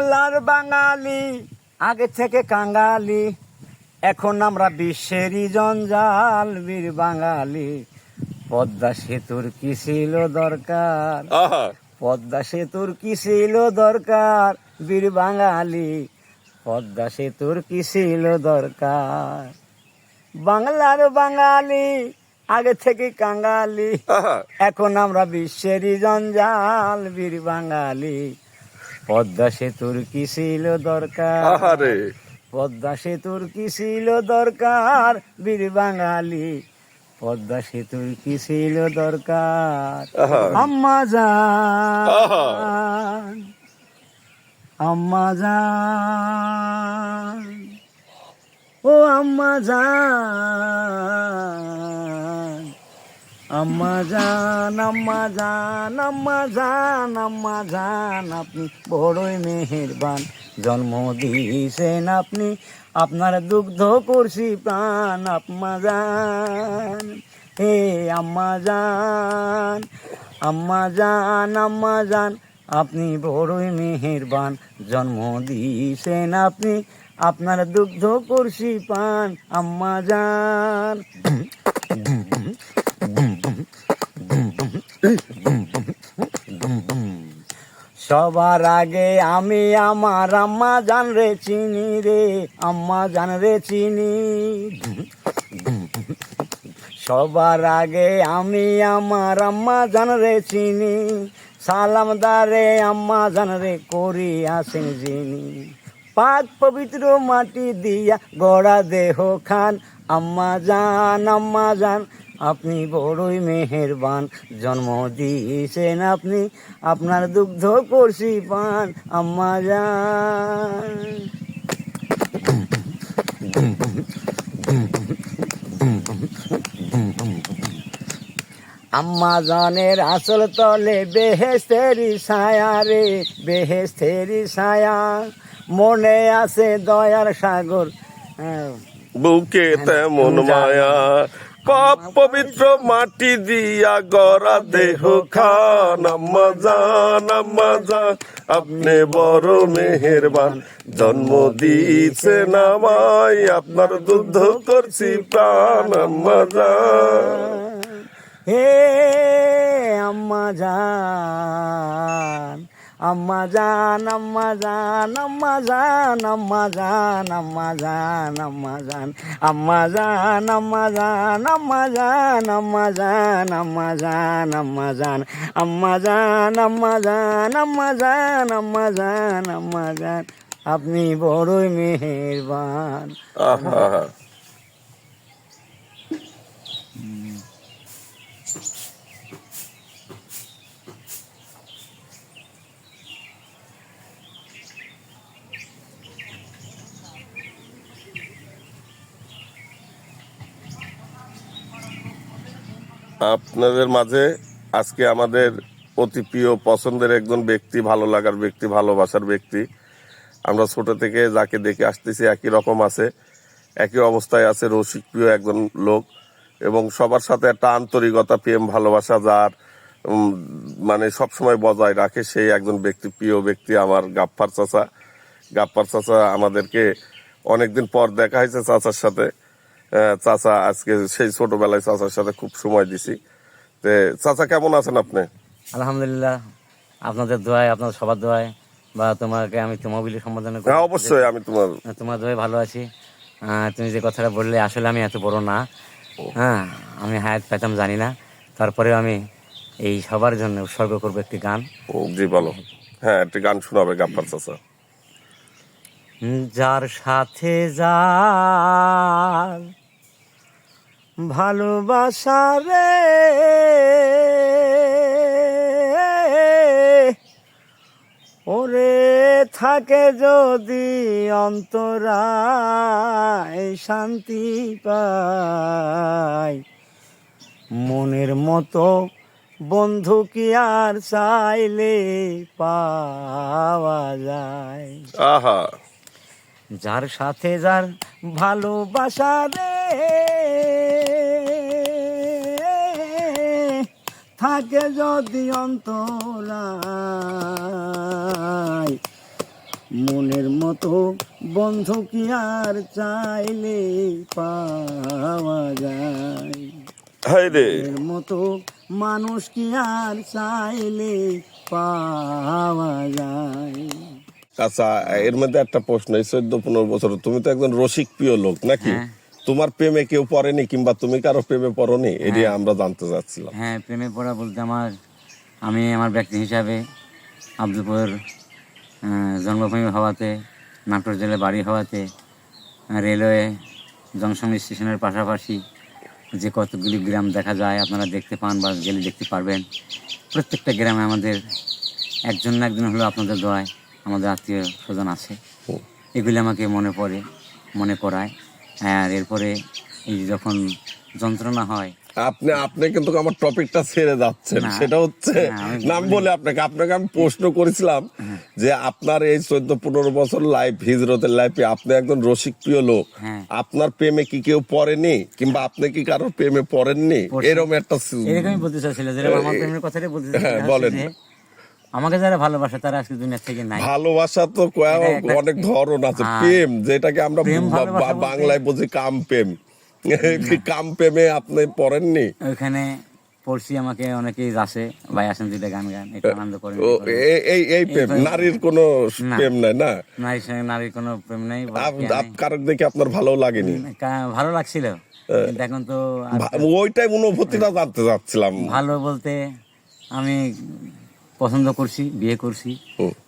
বাংলার বাঙালি আগে থেকে কাঙ্গালি এখন আমরা বিশ্বেরই জঞ্জাল বীর বাঙালি। পদ্মা সেতুর কি ছিল দরকার? পদ্মা সেতুর কি ছিল দরকার বীর বাঙালি? পদ্মা সেতুর কি ছিল দরকার? বাংলার বাঙালি আগে থেকে কাঙ্গালি আহা। এখন আমরা বিশ্বেরই জঞ্জাল বীর বাঙালি। পদ্মা সেতুর কি ছিল দরকার? আহারে। পদ্মা সেতুর কি ছিল দরকার? বীর বাঙালি পদ্মা সেতুর কি ছিল দরকার? আম্মা যান আম্মা যান ও আম্মা যান আম্মা যান আম্মা যান আম্মা যান আম্মা যান আপনি বড়ই মেহেরবান। জন্ম দিয়েছেন আপনি, আপনার দুগ্ধ করছি প্রাণ আম্মা যান হে আম্মা যান আম্মা যান আম্মা আপনি বড়ই মেহেরবান। জন্ম দিয়েছেন আপনি, আপনার দুগ্ধ করছি পান আম্মা যান সবার আগে আমি আমার আম্মা জান রে চিনি রে, আম্মা জান রে চিনি। সবার আগে আমি আমার আম্মা জান রে চিনি, সালাম দারে আম্মা জান রে করি আসেন যিনি। পাক পবিত্র মাটি দিয়া গড়া দেহ খান, আম্মা জান আম্মা জান আপনি বড়ই মেহেরবান জন্ম দিয়েছেন আপনি। আপনার দুগ্ধ করছি পান আম্মা জান আম্মা জানের আসল তলে বেহেস্তেরি ছায়া রে বেহেস্তেরি ছায়া। মনে আছে দয়ার সাগর হ্যাঁ, বুকে তেমন মায়া পাপ পবিত্র মাটি দিয়া গড়া দেহ খান, আম্মা জান জান। আপনি বড় মেহেরবান, জন্ম দিয়েছেন আমায় আপনার দুধ করছি প্রাণ জান। হে আম্মা জান। আম্মা জান আম্মা জান আম্মা জান আম্মা জান আম্মা জান আম্মা জান আম্মা জান আম্মা জান আম্মা জান আম্মা জান আম্মা জান আম্মা জান আম্মা জান আম্মা জান আম্মা জান আম্মা জান আম্মা জান আপনি বড়ই মেহেরবান আপনাদের মাঝে আজকে আমাদের অতি প্রিয়, পছন্দের একজন ব্যক্তি, ভালো লাগার ব্যক্তি, ভালোবাসার ব্যক্তি। আমরা ছোট থেকে যাকে দেখে আসতেছি একই রকম আছে, একই অবস্থায় আছে রসিক প্রিয় একজন লোক এবং সবার সাথে একটা আন্তরিকতা, প্রেম, ভালোবাসা যার মানে সবসময় বজায় রাখে সেই একজন ব্যক্তি, প্রিয় ব্যক্তি আমার গাপ্পার চাচা। গাপ্পার চাচা আমাদেরকে অনেকদিন পর দেখা হয়েছে চাচার সাথে। চাচা আজকে সেই ছোটবেলায় চাচার সাথে খুব সময় দিছি। তে চাচা কেমন আছেন আপনি? আলহামদুলিল্লাহ। আপনাদের দোয়ায় আপনাদের সবার দোয়ায় বা তোমাকে আমি তোমার বলে সম্বোধন করি হ্যাঁ অবশ্যই আমি তোমার তোমার দোয়ায় ভালো আছি। তুমি যে কথাটা বললে আসলে আমি এত বড় না। হ্যাঁ আমি হায়াত পেতাম জানি না। তারপরেও আমি এই সবার জন্য উৎসর্গ করব একটি গান। ও, জি বলো হ্যাঁ একটি গান শোনাবে গাপ্পার চাচা। যার সাথে যার ভালোবাসা রে। ওরে থাকে যদি অন্তরায় শান্তি পায় মনের মতো বন্ধু কি আর চাইলে পাওয়া যায়? আহা। যার সাথে যার ভালোবাসা রে। থাকে যদি অন্তরায়। মনের মতো বন্ধু কি আর চাইলে পাওয়া যায়? মতো মানুষ কি আর চাইলে পাওয়া যায়? আচ্ছা এর মধ্যে একটা প্রশ্ন এই চোদ্দ পনেরো বছর তুমি তো একজন রসিক প্রিয় লোক নাকি? হ্যাঁ। তোমার প্রেমে কেউ পড়েনি কিংবা তুমি কারও প্রেমে পড়নি এটি আমরা জানতে চাচ্ছিলাম। হ্যাঁ প্রেমে পড়া বলতে আমার আমি আমার ব্যক্তি হিসাবে আব্দুপুর জন্মভূমি হওয়াতে নাটোর জেলে বাড়ি হওয়াতে রেলওয়ে জংশন স্টেশনের পাশাপাশি যে কতগুলি গ্রাম দেখা যায় আপনারা দেখতে পান বা গেলে দেখতে পারবেন। প্রত্যেকটা গ্রামে আমাদের একজন না একজন হলেও আপনাদের দোয়ায় আমাদের আত্মীয় স্বজন আছে এগুলি আমাকে মনে পড়ে মনে করায় আর এরপরে এই যখন যন্ত্রণা হয়। আপনি আপনি কিন্তু আমার টপিকটা ছেড়ে যাচ্ছেন। সেটা হচ্ছে নাম বলে আপনাকে আপনাকে আমি প্রশ্ন করেছিলাম যে আপনার এই চোদ্দ পনেরো বছর লাইফ হিজরতের লাইফে আপনি একজন রসিক প্রিয় লোক। হ্যাঁ। আপনার প্রেমে কি কেউ পড়েনি? কিংবা আপনি কি কারোর প্রেমে পড়েননি? এরকম একটা এরকমই বলতে চাচ্ছিল আমার প্রেমের কথাটাই বলতে হ্যাঁ, বলেন। আমাকে যারা ভালোবাসে তারা আজকে দুনিয়া থেকে নাই। ভালোবাসা তো অনেক ধরন আছে। হ্যাঁ। প্রেম যেটাকে আমরা বাংলায় বুঝি কাম প্রেম। কাম প্রেমে আপনি পড়েননি? ওইখানে পড়ছি আমাকে অনেকেই আসে ভাই আসেন দুইটা গান গান একটু আনন্দ করেন এই এই প্রেম নারীর কোনো প্রেম নাই না? নারীর সঙ্গে নারীর কোনো প্রেম নেই কারক দেখে আপনার ভালো লাগেনি? ভালো লাগছিল। কিন্তু এখন তো ওইটাই অনুভূতিটা জানতে চাচ্ছিলাম। ভালো বলতে আমি পছন্দ করছি বিয়ে করছি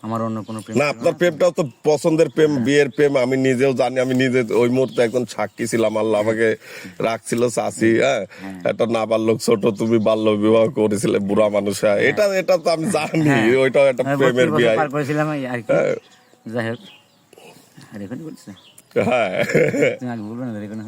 আমার অন্য কোনো প্রেম না আপনার প্রেমটাও তো পছন্দের প্রেম বিয়ের প্রেম আমি নিজেও জানি আমি নিজে ওই মুহূর্তে একজন সাক্ষী ছিলাম আল্লাহ আমাকে রাখছিল চাষি হ্যাঁ। একটা না বাল্যক ছোট তুমি বাল্য বিবাহ করেছিলে বুড়া মানুষ হ্যাঁ, এটা এটা তো আমি জানি ওইটাও একটা প্রেমের বিয়ে। করেছিলাম আর কি। হ্যাঁ। যাই হোক। রেকর্ডিং করছে হ্যাঁ। তুমি না রেকর্ডিং